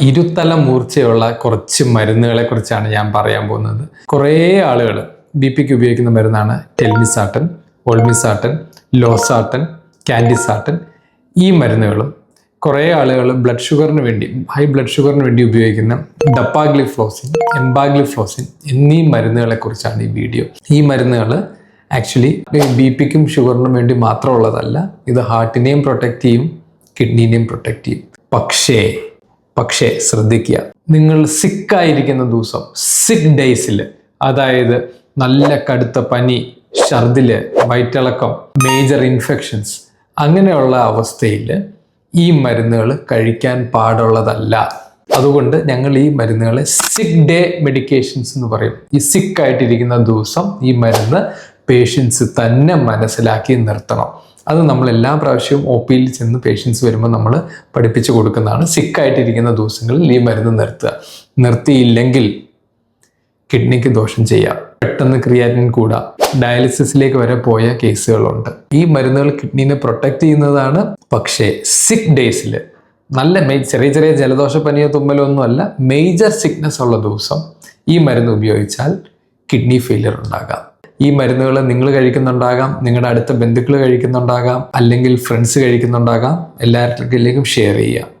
ഇരുത്തല മൂർച്ചയുള്ള കുറച്ച് മരുന്നുകളെ കുറിച്ചാണ് ഞാൻ പറയാൻ പോകുന്നത്. കുറേ ആളുകൾ ബി പിക്ക് ഉപയോഗിക്കുന്ന മരുന്നാണ് ടെൽമിസാട്ടൻ ഓൾമിസാട്ടൻ ലോസാട്ടൻ കാൻഡിസാട്ടൻ. ഈ മരുന്നുകളും കുറേ ആളുകൾ ബ്ലഡ് ഷുഗറിന് വേണ്ടി ഹൈ ബ്ലഡ് ഷുഗറിന് വേണ്ടി ഉപയോഗിക്കുന്ന ഡപ്പാഗ്ലിഫ്ലോസിൻ എംബാഗ്ലിഫ്ലോസിൻ എന്നീ മരുന്നുകളെ കുറിച്ചാണ് ഈ വീഡിയോ ഈ മരുന്നുകൾ ആക്ച്വലി ബി പിക്കും ഷുഗറിനും വേണ്ടി മാത്രമുള്ളതല്ല ഇത് ഹാർട്ടിനെയും പ്രൊട്ടക്റ്റ് ചെയ്യും കിഡ്നീനെയും പ്രൊട്ടക്റ്റ് ചെയ്യും. പക്ഷേ പക്ഷേ ശ്രദ്ധിക്കുക. നിങ്ങൾ സിക്കായിരിക്കുന്ന ദിവസം സിക്ക് ഡേയ്സിൽ അതായത് നല്ല കടുത്ത പനി ഛർദിൽ വയറ്റിളക്കം മേജർ ഇൻഫെക്ഷൻസ് അങ്ങനെയുള്ള അവസ്ഥയിൽ ഈ മരുന്നുകൾ കഴിക്കാൻ പാടുള്ളതല്ല. അതുകൊണ്ട് ഞങ്ങൾ ഈ മരുന്നുകളെ സിക്ക് ഡേ മെഡിക്കേഷൻസ് എന്ന് പറയും. ഈ സിക്കായിട്ടിരിക്കുന്ന ദിവസം ഈ മരുന്ന് പേഷ്യൻസ് തന്നെ മനസ്സിലാക്കി നിർത്തണം. അത് നമ്മൾ എല്ലാ പ്രാവശ്യവും ഒ പിയിൽ ചെന്ന് പേഷ്യൻസ് വരുമ്പോൾ നമ്മൾ പഠിപ്പിച്ചു കൊടുക്കുന്നതാണ്. സിക്കായിട്ടിരിക്കുന്ന ദിവസങ്ങളിൽ ഈ മരുന്ന് നിർത്തുക. നിർത്തിയില്ലെങ്കിൽ കിഡ്നിക്ക് ദോഷം ചെയ്യാം. പെട്ടെന്ന് ക്രിയാറ്റിൻ കൂടാം. ഡയാലിസിസിലേക്ക് വരെ പോയ കേസുകളുണ്ട്. ഈ മരുന്നുകൾ കിഡ്നീനെ പ്രൊട്ടക്റ്റ് ചെയ്യുന്നതാണ്. പക്ഷേ സിക്ക് ഡേയ്സിൽ നല്ല ചെറിയ ചെറിയ ജലദോഷ പനിയോ തുമ്മലോ ഒന്നുമല്ല മേജർ സിക്നസ് ഉള്ള ദിവസം ഈ മരുന്ന് ഉപയോഗിച്ചാൽ കിഡ്നി ഫെയിലിയർ ഉണ്ടാകാം. ഈ മരുന്നുകൾ നിങ്ങൾ കഴിക്കുന്നുണ്ടാകാം നിങ്ങളുടെ അടുത്ത ബന്ധുക്കൾ കഴിക്കുന്നുണ്ടാകാം അല്ലെങ്കിൽ ഫ്രണ്ട്സ് കഴിക്കുന്നുണ്ടാകാം. എല്ലാവരിലേക്കും ഷെയർ ചെയ്യുക.